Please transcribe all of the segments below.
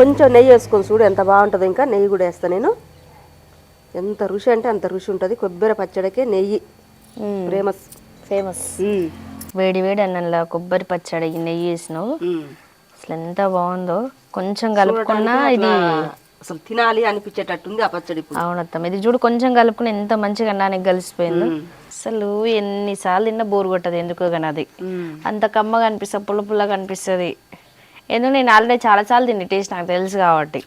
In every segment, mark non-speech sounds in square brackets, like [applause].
కొంచెం నెయ్యి వేసుకొని చూడు ఎంత బాగుంటుందో. ఇంకా నెయ్యి కూడా వేస్తా నేను. ఎంత రుచి అంటే అంత రుచి ఉంటుంది. కొబ్బరి పచ్చడికే నెయ్యి. ఫేమస్. ఫేమస్. వేడి వేడి అన్నంలో కొబ్బరి పచ్చడి నెయ్యి వేసినావు. అసలు ఎంత బాగుందో. కొంచెం కలుపుకున్నా ఇది అసలు తినాలి అనిపించేటట్టుంది ఆ పచ్చడి అవునత్తమ్మ ఇది చూడు కొంచెం కలుపుకుని ఎంత మంచిగా అన్నానికి కలిసిపోయిందో. అసలు ఎన్నిసార్లు తిన్నా బోరు కొట్టదు ఎందుకో కానీ అది. అంత కమ్మగా అనిపిస్తుంది పుల్ల పుల్లగా అనిపిస్తుంది. ఎందుకు నేను ఆల్రెడీ చాలా సార్లు తిండి టేస్ట్ నాకు తెలుసు కాబట్టి.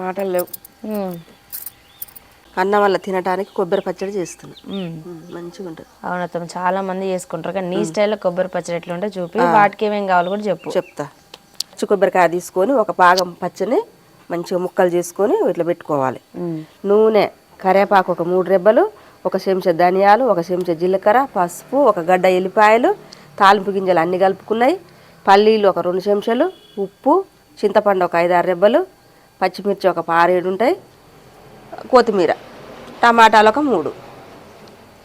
మాటలు లేవు. అన్నం వల్ల తినడానికి కొబ్బరి పచ్చడి చేస్తున్నా. మంచిగా ఉంటుంది. అవునత్తమ్మ చాలా మంది చేసుకుంటారు. కానీ నీ స్టైల్లో కొబ్బరి పచ్చడి ఎట్లుంటే చూపి వాటికి ఏమేం కావాలో కూడా చెప్పు. చెప్తా. పచ్చి కొబ్బరికాయ తీసుకొని ఒక భాగం పచ్చని మంచిగా ముక్కలు చేసుకొని ఇట్లా పెట్టుకోవాలి. నూనె కరివేపాకు ఒక మూడు రెబ్బలు ఒక చెంచా ధనియాలు ఒక చెంచా జీలకర్ర పసుపు ఒక గడ్డ ఎల్లిపాయలు తాలింపు గింజలు అన్ని కలుపుకున్నాయి. పల్లీలు ఒక రెండు చెంచాలు ఉప్పు చింతపండు ఒక ఐదారు రెబ్బలు పచ్చిమిర్చి ఒక పారేడు ఉంటాయి కొత్తిమీర టమాటాలు ఒక మూడు.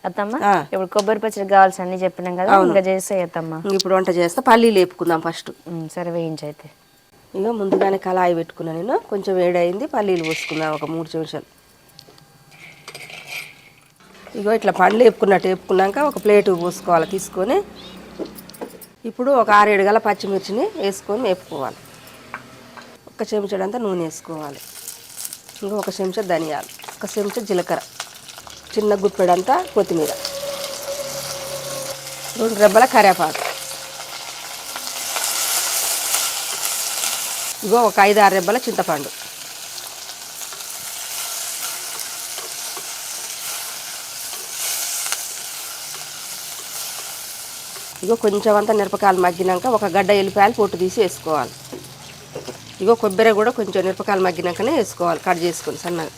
అత్తమ్మ. ఇప్పుడు కొబ్బరి పచ్చడి కావాల్సి అన్ని చెప్పినాం కదా ఇంకా చేస్తే అత్తమ్మ. ఇప్పుడు వంట చేస్తే పల్లీలు వేపుకుందాం ఫస్ట్. సరే వేయించైతే ఇక ముందుగానే కళాయి పెట్టుకున్నా నేను కొంచెం వేడైంది పల్లీలు పోసుకుందాం ఒక మూడు చెంచాలు. ఇగో ఇట్లా పండ్లు వేపుకున్నట్టు వేపుకున్నాక ఒక ప్లేట్ పోసుకోవాలి తీసుకొని ఇప్పుడు ఒక ఆరేడు గల పచ్చిమిర్చిని వేసుకొని వేపుకోవాలి. ఒక చెంచాడంతా నూనె వేసుకోవాలి. ఇంకా ఒక చెంచా ధనియాలు ఒక చెంచా జీలకర్ర చిన్న గుప్పెడంతా కొత్తిమీర రెండు రెబ్బల కరివేపాకు. ఇగో ఒక ఐదు ఆరు రెబ్బల చింతపండు. ఇగో కొంచెం అంతా మిరపకాయలు మగ్గినాక ఒక గడ్డ ఎల్లిపాయలు పొట్టు తీసి వేసుకోవాలి. ఇగో కొబ్బరి కూడా కొంచెం మిరపకాయలు మగ్గినాకనే వేసుకోవాలి కట్ చేసుకొని సన్నగా.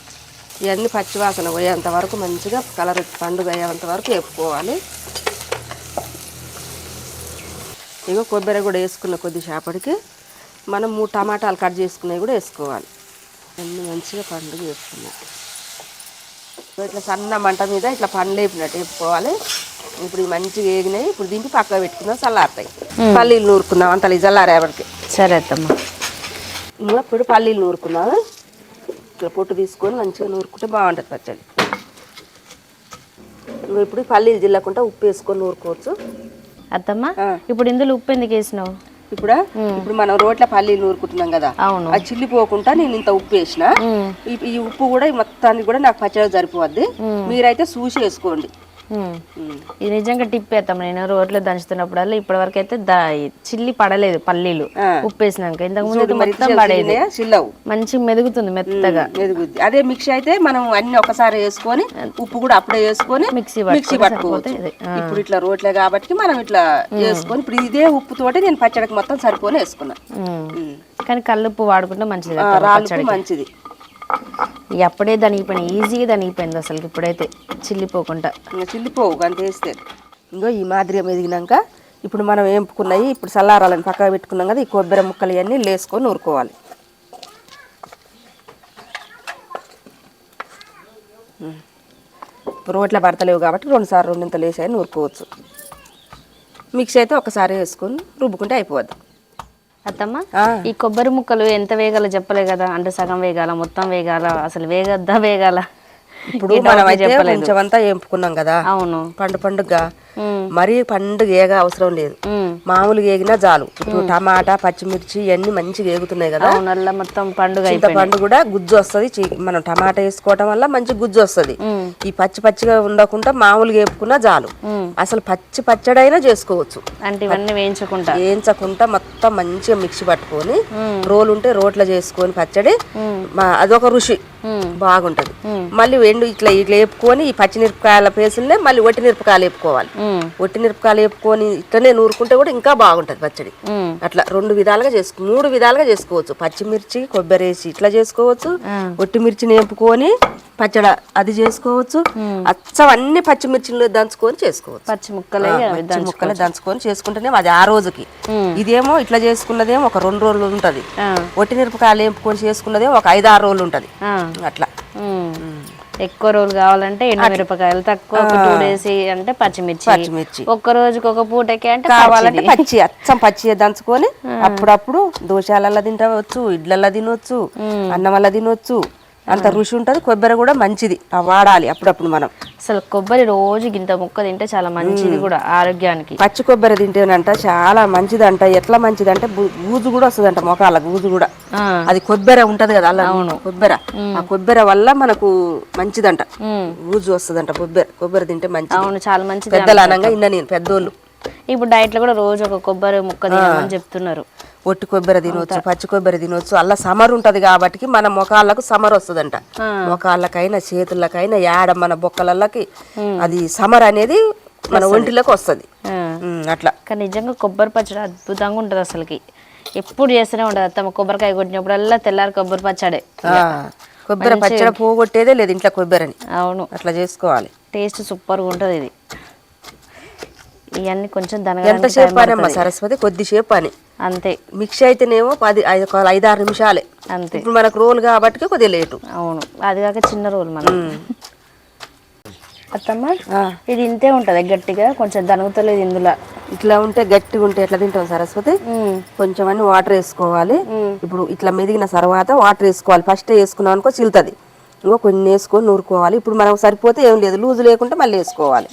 ఇవన్నీ పచ్చివాసన పోయేంత వరకు మంచిగా కలర్ పండుగ అయ్యేంత వరకు వేపుకోవాలి. ఇగో కొబ్బరి కూడా వేసుకున్న కొద్ది చేపడికి మనం మూడు టమాటాలు కట్ చేసుకున్నవి కూడా వేసుకోవాలి. అన్నీ మంచిగా పండుగ వేసుకున్నాం ఇట్లా సన్న మంట మీద ఇట్లా పండ్లు వేపినట్టు వేపుకోవాలి. ఇప్పుడు మంచిగా వేగినాయి ఇప్పుడు దింపి పక్కన పెట్టుకుందాం చల్లారుతాయి. పల్లీలు నూరుకుందాం అంత చల్లారేపటికి సరే అత్తమ్మ. ఇంకా ఇప్పుడు పల్లీలు నూరుకుందాం ఇట్లా పొట్టు తీసుకొని మంచిగా నూరుకుంటే బాగుంటుంది పచ్చడి. ఇప్పుడు పల్లీలు జిల్లకుండా ఉప్పు వేసుకొని నూరుకోవచ్చు. అత్తమ్మ. ఇప్పుడు ఇందులో ఉప్పు ఎందుకు వేసినావు? ఇప్పుడు? ఇప్పుడు మనం రోట్ల పల్లీలు నూరుకుంటున్నాం కదా అవును. అది చిల్లిపోకుండా నేను ఇంత ఉప్పు వేసిన. ఈ- ఉప్పు కూడా ఈ మొత్తానికి కూడా నాకు పచ్చడి సరిపోద్ది. మీరైతే చూసి వేసుకోండి. ఇది నిజంగా టిప్ వేస్తాం నేను రోట్లో దంచుతున్నప్పుడల్లా ఇప్పటి వరకు అయితే చిల్లి పడలేదు పల్లీలు ఆ. ఉప్పు వేసినాక ఇంతకు ముందు మొత్తం పడేది. మంచి మెదుగుతుంది మెత్తగా. ఎదుగుద్ది అదే మిక్సీ అయితే మనం అన్ని ఒకసారి వేసుకొని ఉప్పు కూడా అప్పుడే వేసుకొని మిక్సీ మిక్సీ పట్టుకోవచ్చు. ఇప్పుడు ఇట్లా రోట్లే కాబట్టి మనం ఇట్లా వేసుకొని ఇప్పుడు ఇదే ఉప్పుతోటి నేను పచ్చడికి మొత్తం సరిపోని వేసుకున్నా. ఉమ్. ఉమ్. కానీ కల్లుప్పు వాడుకుంటే మంచిది పచ్చడికి. మంచిది. ఇక అప్పుడే దనిగిపోయినాయి. ఈజీగా దనిగిపోయింది అసలు ఇప్పుడైతే చిల్లిపోకుండా. ఇంకా చిల్లిపోవు అంత వేస్తే. ఇంకో ఈ మాదిరిగా ఎదిగినాక ఇప్పుడు మనం వేపుకున్నాయి ఇప్పుడు చల్లారాలని పక్కన పెట్టుకున్నాం కదా ఈ కొబ్బరి ముక్కలు ఇవన్నీ లేసుకొని నూరుకోవాలి. ఉమ్. రోట్ల పడతలేవు కాబట్టి రెండు సార్లు రెండింతలు వేసాయి నూరుకోవచ్చు. మిక్సీ అయితే ఒకసారి వేసుకొని రుబ్బుకుంటే అయిపోద్ది. అత్తమ్మ. ఈ కొబ్బరి ముక్కలు ఎంత వేగాలో చెప్పలే కదా. అంటే సగం వేగాల మొత్తం వేగాల అసలు వేగద్దా వేగాల? ఇప్పుడు మనం అయితే చెప్పలేదు కొంచెం అంతా వేపుకున్నాం కదా. అవును. పండు పండుగ మరీ పండుగ ఏగా అవసరం లేదు. మామూలుగా ఏగినా చాలు. ఇప్పుడు టమాటా పచ్చిమిర్చి ఇవన్నీ మంచిగా ఏగుతున్నాయి కదా. మొత్తం పండుగ చింతపండు కూడా గుజ్జు వస్తుంది. మనం టమాటా వేసుకోవటం వల్ల మంచి గుజ్జు వస్తుంది. ఈ పచ్చి పచ్చిగా ఉండకుండా మామూలుగా వేపుకున్నా చాలు. అసలు పచ్చి పచ్చడైనా చేసుకోవచ్చు. అంటే ఇవన్నీ వేయించుకుంటా వేయించకుండా. మొత్తం మంచిగా మిక్సీ పట్టుకొని. రోలు ఉంటే రోట్లో చేసుకొని పచ్చడి అదొక రుచి. బాగుంటది. మళ్ళీ ఎండు ఇట్లా ఇట్లా వేపుకొని ఈ పచ్చి మిరపకాయల పేసులనే మళ్ళీ ఒట్టి మిరపకాయలు వేపుకోవాలి ఒట్టి మిరపకాయలు వేపుకొని ఇట్లనే నూరుకుంటే కూడా ఇంకా బాగుంటది పచ్చడి. అట్లా రెండు విధాలుగా చేసుకో మూడు విధాలుగా చేసుకోవచ్చు. పచ్చిమిర్చి కొబ్బరి వేసి ఇట్లా చేసుకోవచ్చు. ఒట్టి మిర్చిని వేపుకొని పచ్చడి అది చేసుకోవచ్చు. అచ్చం అన్ని పచ్చిమిర్చిలు దంచుకొని చేసుకోవచ్చు. పచ్చి ముక్కలే పచ్చి ముక్కలు దంచుకొని చేసుకుంటేనే అది ఆ రోజుకి. ఇదేమో ఇట్లా చేసుకున్నదేమో ఒక రెండు రోజులు ఉంటది. ఒట్టి మిరపకాయలు వేపుకొని చేసుకున్నదేమో ఒక ఐదు ఆరు రోజులు ఉంటది. అట్లా. ఎక్కువ రోజులు కావాలంటే ఎండుమిరపకాయలు తక్కువ టూ డేస్ అంటే పచ్చిమిర్చి. పచ్చిమిర్చి. ఒక్క రోజుకి ఒక పూటకి అంటే కావాలంటే పచ్చి అచ్చం పచ్చి దంచుకొని అప్పుడప్పుడు దోశలలో తింటవచ్చు ఇడ్లల్లో తినొచ్చు అన్నంలో తినొచ్చు అంత రుచి ఉంటుంది కొబ్బరి కూడా మంచిది వాడాలి అప్పుడప్పుడు మనం. అసలు కొబ్బరి రోజు గింత ముక్క తింటే చాలా మంచిది కూడా ఆరోగ్యానికి. పచ్చి కొబ్బరి తింటేనంట చాలా మంచిదంట ఎట్లా మంచిదంటే గూజు కూడా వస్తుందంట మొఖాల గూజు కూడా. అది కొబ్బరి ఉంటది కదా అలా కొబ్బరి. ఆ కొబ్బరి వల్ల మనకు మంచిదంట. గూజు వస్తుందంట కొబ్బరి కొబ్బరి తింటే మంచిది. అవును చాలా మంచిది పెద్దలు అనగా ఇన్న నేను పెద్దోళ్ళు. ఇప్పుడు డైట్లో కూడా రోజు ఒక కొబ్బరి ముక్క తినమని చెప్తున్నారు. ఒట్టి కొబ్బరి తినవచ్చు పచ్చి కొబ్బరి తినవచ్చు అలా సమర్ ఉంటది కాబట్టి మన ముఖాలకు సమర్ వస్తుందంట. ముఖాలకైనా చేతులకైనా యాడ మన బొక్కలకి అది సమర్ అనేది మన ఒంటిలోకి వస్తుంది. అట్లా. కానీ నిజంగా కొబ్బరి పచ్చడి అద్భుతంగా ఉంటుంది అసలుకి. ఎప్పుడు చేస్తూనే ఉంటుంది అత్తమ్మ. కొబ్బరికాయ కొట్టినప్పుడల్లా తెల్లారి కొబ్బరి పచ్చడే. కొబ్బరి పచ్చడి పోగొట్టేదే లేదు ఇంట్లో కొబ్బరిని. అవును. అట్లా చేసుకోవాలి. టేస్ట్ సూపర్గా ఉంటుంది ఇది. ఇవన్నీ కొంచెం ఎంత దనగడానికి సేపు పని అమ్మ సరస్వతి? కొద్దిసేపు పని. అంతే. మిక్సీ అయితేనేమో పది ఐదు ఒక ఐదారు నిమిషాలే. అంతే. ఇప్పుడు మనకు రోల్ కాబట్టి కొద్దిగా లేటు. అవును. అది కాక చిన్న రోల్ మనం అత్తమ్మ ఇది ఇంతే ఉంటుంది గట్టిగా కొంచెం దనుగుతలేదు ఇందులో. ఇట్లా ఉంటే గట్టిగా ఉంటే ఎట్లా తింటాం సరస్వతి? కొంచెం అన్ని వాటర్ వేసుకోవాలి. ఇప్పుడు ఇట్లా మెదిగిన తర్వాత వాటర్ వేసుకోవాలి. ఫస్ట్ వేసుకున్నాం అనుకో చిలుతుంది. ఇంకో కొన్ని వేసుకొని నూరుకోవాలి. ఇప్పుడు మనకు సరిపోతే ఏం లేదు. లూజు లేకుంటే మళ్ళీ వేసుకోవాలి.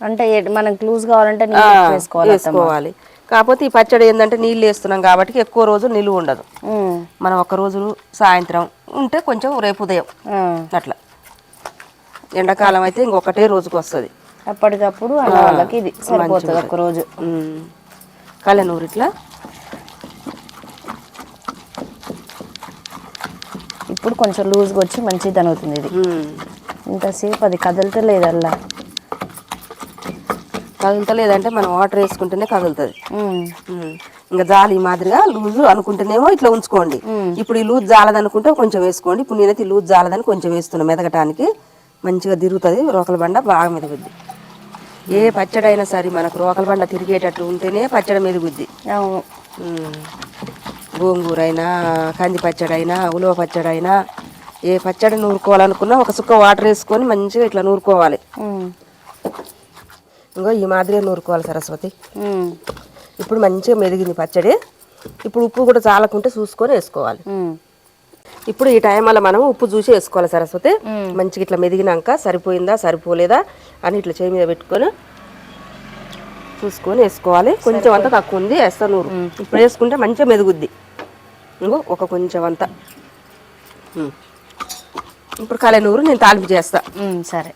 అంటే మనకు లూజ్ కావాలంటే వేసుకోవాలి. వేసుకోవాలి. కాకపోతే ఈ పచ్చడి ఏంటంటే నీళ్ళు వేస్తున్నాం కాబట్టి ఎక్కువ రోజు నిలువ ఉండదు. మనం ఒక రోజు సాయంత్రం ఉంటే కొంచెం రేపు ఉదయం. అట్లా. ఎండాకాలం అయితే ఇంకొకటే రోజుకి వస్తుంది. అప్పటికప్పుడు వాళ్ళకి ఇది సరిపోతుంది ఒక రోజు. కలెనూరు ఇట్లా. ఇప్పుడు కొంచెం లూజ్గా వచ్చి మంచిగా దనుగుతుంది ఇది. ఇంతసేపు అది కదలతలేదు అల్లా కదులుతలేదంటే మనం వాటర్ వేసుకుంటేనే కదులుతుంది. ఇంకా జాలి మాదిరిగా లూజు అనుకుంటేనేమో ఇట్లా ఉంచుకోండి. ఇప్పుడు ఈ లూజ్ జాలదనుకుంటే కొంచెం వేసుకోండి. ఇప్పుడు నేనైతే ఈ లూజ్ జాలదని కొంచెం వేస్తున్నా మెదగటానికి మంచిగా తిరుగుతుంది రోకల బండ బాగా మెదుగుద్ది. ఏ పచ్చడి అయినా సరే మనకు రోకల బండ తిరిగేటట్టు ఉంటేనే పచ్చడి మెదుగుద్ది. గోంగూర అయినా కంది పచ్చడి అయినా ఉలవ పచ్చడి అయినా ఏ పచ్చడి నూరుకోవాలనుకున్నా ఒక సుక్క వాటర్ వేసుకొని మంచిగా ఇట్లా నూరుకోవాలి. ఇంకో ఈ మాదిరిగా నూరుకోవాలి సరస్వతి. ఇప్పుడు మంచిగా మెదిగింది పచ్చడి. ఇప్పుడు ఉప్పు కూడా చాలకుంటే చూసుకొని వేసుకోవాలి. ఇప్పుడు ఈ టైం వల్ల మనం ఉప్పు చూసి వేసుకోవాలి సరస్వతి. మంచిగా ఇట్లా మెదిగినాక సరిపోయిందా సరిపోలేదా అని ఇట్లా చేయి మీద పెట్టుకొని చూసుకొని వేసుకోవాలి. కొంచెం అంతా తక్కువ ఉంది వేస్తా నూరు. ఇప్పుడు వేసుకుంటే మంచిగా మెదుగుద్ది. ఇంకో ఒక కొంచెం అంతా. ఇప్పుడు కళ నూరు నేను తాలింపు చేస్తా. సరే.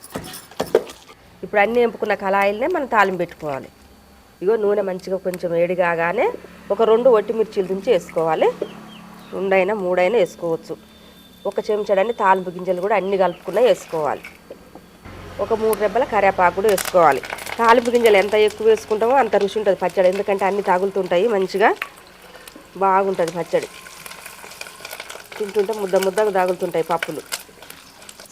ఇప్పుడు అన్నీ ఎంపుకున్న కళాయిలనే మనం తాలింపు పెట్టుకోవాలి. ఇగో నూనె మంచిగా కొంచెం వేడి కాగానే ఒక రెండు ఒట్టి మిర్చీలు దించి వేసుకోవాలి. రెండైనా మూడైనా వేసుకోవచ్చు. ఒక చెంచాడన్ని తాలింపు గింజలు కూడా అన్ని కలుపుకున్న వేసుకోవాలి. ఒక మూడు రెబ్బల కరివేపాకు కూడా వేసుకోవాలి. తాలింపు గింజలు ఎంత ఎక్కువ వేసుకుంటామో అంత రుచి ఉంటుంది పచ్చడి. ఎందుకంటే అన్ని తగులుతుంటాయి మంచిగా బాగుంటుంది పచ్చడి. తింటుంటే ముద్ద ముద్దగా తగులుతుంటాయి పప్పులు.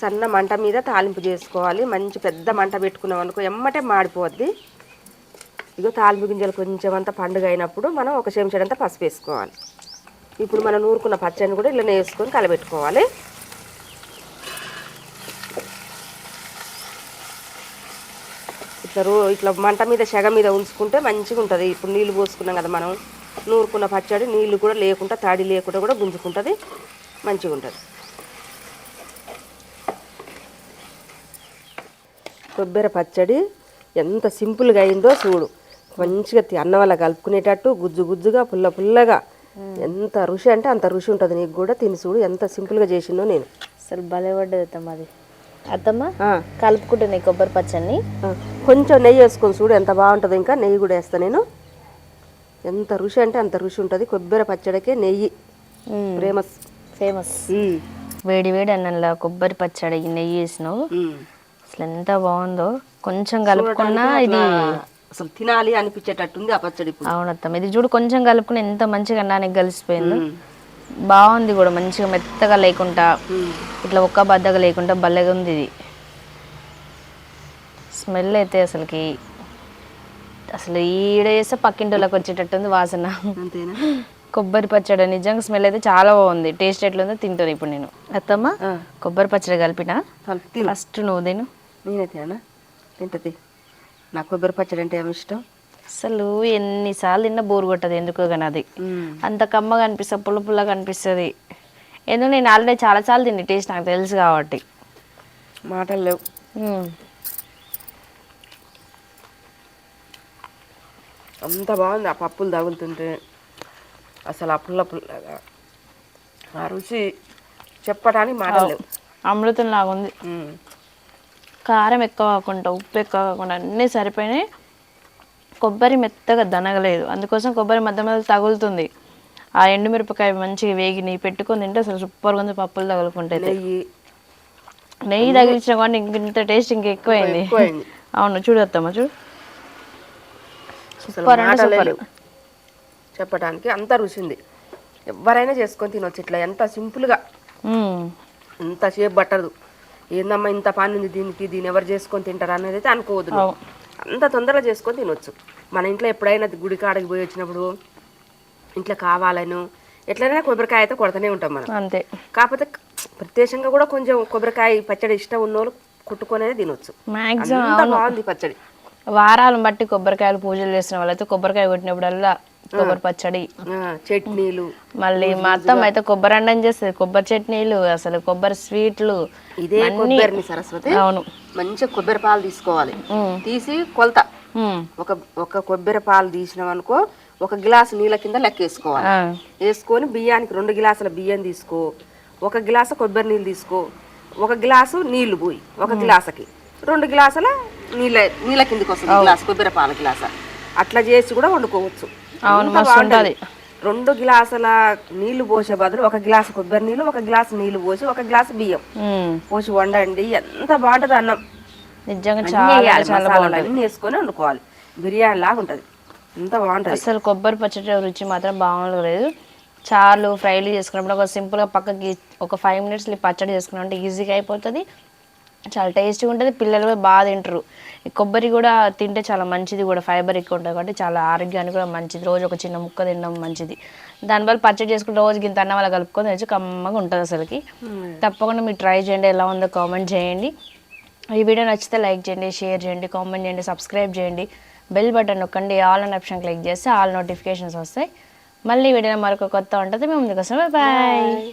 సన్న మంట మీద తాలింపు చేసుకోవాలి. మంచి పెద్ద మంట పెట్టుకున్నాం అనుకో ఎమ్మటే మాడిపోద్ది. ఇగో తాలింపు గింజలు కొంచెం అంత పండుగ అయినప్పుడు మనం ఒక చెంచడంత పసుపు వేసుకోవాలి. ఇప్పుడు మనం నూరుకున్న పచ్చడిని కూడా ఇలా వేసుకొని కలబెట్టుకోవాలి. ఇట్లా రో ఇట్లా మంట మీద సెగ మీద ఉంచుకుంటే మంచిగా ఉంటుంది. ఇప్పుడు నీళ్ళు పోసుకున్నాం కదా మనం. నూరుకున్న పచ్చడి నీళ్ళు కూడా లేకుండా తడి లేకుండా కూడా గుంజుకుంటుంది. మంచిగా ఉంటుంది. కొబ్బరి పచ్చడి ఎంత సింపుల్గా అయిందో చూడు. మంచిగా అన్నం వల్ల కలుపుకునేటట్టు గుజ్జు గుజ్జుగా పుల్ల పుల్లగా. ఎంత రుచి అంటే అంత రుచి ఉంటుంది. నీకు కూడా తిని చూడు ఎంత సింపుల్గా చేసిందో నేను. అసలు భలే పడ్డది అత్తమ్మ అది. అత్తమ్మ ఆ, కలుపుకుంటున్నాయి కొబ్బరి పచ్చడిని కొంచెం నెయ్యి వేసుకొని చూడు ఎంత బాగుంటుందో ఇంకా నెయ్యి కూడా వేస్తా నేను. ఎంత రుచి అంటే అంత రుచి ఉంటుంది. కొబ్బరి పచ్చడికే నెయ్యి. ఫేమస్. ఫేమస్. వేడి వేడి అన్నంలో కొబ్బరి పచ్చడి నెయ్యి వేసినావు. అసలు ఎంత బాగుందో. కొంచెం కలుపుకున్నా ఇది అసలు తినాలి అనిపించేటట్టుంది ఆ పచ్చడి అవునత్తమ్మ ఇది చూడు కొంచెం కలుపుకుని ఎంత మంచిగా అన్నానికి కలిసిపోయిందో. బాగుంది కూడా మంచిగా మెత్తగా లేకుండా ఇట్లా ఒక్క బద్దగా లేకుండా భలేగా ఉంది ఇది. స్మెల్ అయితే అసలుకి అసలు ఈడ వేస్తే పక్కింటి వాళ్ళకి వచ్చేటట్టుంది వాసన. అంతేనా? కొబ్బరి పచ్చడి నిజంగా స్మెల్ అయితే చాలా బాగుంది. టేస్ట్ ఎట్లుందో తింటాను ఇప్పుడు నేను. అత్తమ్మ. కొబ్బరి పచ్చడి కలిపిన ఫస్ట్ నువ్వు తిను. నేనే తినా తింటది. నా కొబ్బరి పచ్చడి అంటే ఏమి ఇష్టం? అసలు ఎన్నిసార్లు తిన్నా బోరు కొట్టదు ఎందుకో కానీ అది. అంత కమ్మగా అనిపిస్తుంది పుల్ల పుల్లగా అనిపిస్తుంది. ఎందుకు నేను ఆల్రెడీ చాలాసార్లు తిండి టేస్ట్ నాకు తెలుసు కాబట్టి. మాటలు లేవు. అంత బాగుంది ఆ పప్పులు తగులుతుంటే. అసలు ఆ పుల్ల పుల్లగా. ఆ రుచి చెప్పడానికి మాటలు లేవు. అమృతం లాగా ఉంది ఉమ్. కారం ఎక్కువ కాకుండా ఉప్పు ఎక్కువ కాకుండా అన్నీ సరిపోయినాయి. కొబ్బరి మెత్తగా దనగలేదు. అందుకోసం కొబ్బరి మధ్య మధ్య తగులుతుంది. ఆ ఎండుమిరపకాయ మంచిగా వేగి నెయ్యి పెట్టుకొని తింటే అసలు సూపర్గా ఉంది పప్పులు తగులుకుంటే నెయ్యి. నెయ్యి తగిలించిన కానీ ఇంక ఇంత టేస్ట్ ఇంకా ఎక్కువైంది. [laughs] అవును చూడొద్దామా చూడు. సూపర్ అంటే సూపర్. చెప్పడానికి అంత రుచి ఉంది ఎవరైనా చేసుకొని తినొచ్చు ఇట్లా ఎంత సింపుల్గా. మ్మ్. ఇంత సేపు పట్టదు. ఏందమ్మా ఇంత పని ఉంది దీనికి దీన్ని ఎవరు చేసుకొని తింటారు అనేది అయితే అనుకోవద్దు. అంత తొందరగా చేసుకొని తినొచ్చు. మన ఇంట్లో ఎప్పుడైనా గుడి కాడకి పోయి వచ్చినప్పుడు ఇంట్లో కావాలను ఎట్లయినా కొబ్బరికాయ అయితే కొడతానే ఉంటాం మనం. అంతే. కాకపోతే ప్రత్యేకంగా కూడా కొంచెం కొబ్బరికాయ పచ్చడి ఇష్టం ఉన్న వాళ్ళు కుట్టుకొనే తినొచ్చు బాగుంది పచ్చడి. వారాలను బట్టి కొబ్బరికాయలు పూజలు చేసిన వాళ్ళైతే కొబ్బరికాయ కొట్టినప్పుడల్లా కొబ్బరి పచ్చడి. చట్నీలు. మళ్ళీ మా అత్తమ్మ అయితే కొబ్బరి అన్నం చేస్తుంది. కొబ్బరి చట్నీలు అసలు కొబ్బరి స్వీట్లు ఇదే కొబ్బరిని సరస్వతి. అవును. మంచిగా కొబ్బరి పాలు తీసుకోవాలి. తీసి కొలత. ఒక ఒక కొబ్బరి పాలు తీసినాం అనుకో ఒక గ్లాసు నీళ్ళ కింద లెక్క వేసుకోవాలి. వేసుకొని బియ్యానికి రెండు గ్లాసుల బియ్యం తీసుకో. ఒక గ్లాసు కొబ్బరి నీళ్ళు తీసుకో. ఒక గ్లాసు నీళ్ళు పోయి ఒక గ్లాసుకి. రెండు గ్లాసుల నీళ్ళ నీళ్ళ కిందకి వస్తుంది గ్లాస్ కొబ్బరి పాల గ్లాస. అట్లా చేసి కూడా వండుకోవచ్చు. అవును, మస్తు. ఉంటది. రెండు గ్లాసుల నీళ్ళు పోసే బదులు ఒక గ్లాసు కొబ్బరి నీళ్ళు ఒక గ్లాసు నీళ్ళు పోసి ఒక గ్లాసు బియ్యం. పోసి వండండి. ఎంత బాగుంటది అన్నం. నిజంగా చాలా వేసుకొని వండుకోవాలి. బిర్యానీ లాగా ఉంటది. ఎంత బాగుంటది. అసలు కొబ్బరి పచ్చడి రుచి మాత్రం బాగుండలేదు. చారు ఫ్రైలు చేసుకున్నప్పుడు ఒక సింపుల్గా పక్కకి ఒక ఫైవ్ మినిట్స్ పచ్చడి చేసుకున్నామంటే ఈజీగా అయిపోతుంది. చాలా టేస్టీగా ఉంటుంది పిల్లలు కూడా బాగా తింటారు. ఈ కొబ్బరి కూడా తింటే చాలా మంచిది కూడా ఫైబర్ ఎక్కువ ఉంటుంది కాబట్టి చాలా ఆరోగ్యానికి కూడా మంచిది. రోజు ఒక చిన్న ముక్క తినడం మంచిది. దానివల్ల పచ్చడి చేసుకుంటే రోజుకి ఇంత అన్నం అలా కలుపుకొని తెచ్చి కమ్మగా ఉంటుంది అసలుకి. తప్పకుండా మీరు ట్రై చేయండి ఎలా ఉందో కామెంట్ చేయండి. ఈ వీడియో నచ్చితే లైక్ చేయండి షేర్ చేయండి కామెంట్ చేయండి సబ్స్క్రైబ్ చేయండి. బెల్ బటన్ నొక్కండి ఆల్ అనే ఆప్షన్ క్లిక్ చేస్తే ఆల్ నోటిఫికేషన్స్ వస్తాయి. మళ్ళీ వీడియో మరొక కొత్త ఉంటుంది మేము ముందుకు వస్తాం. బాయ్.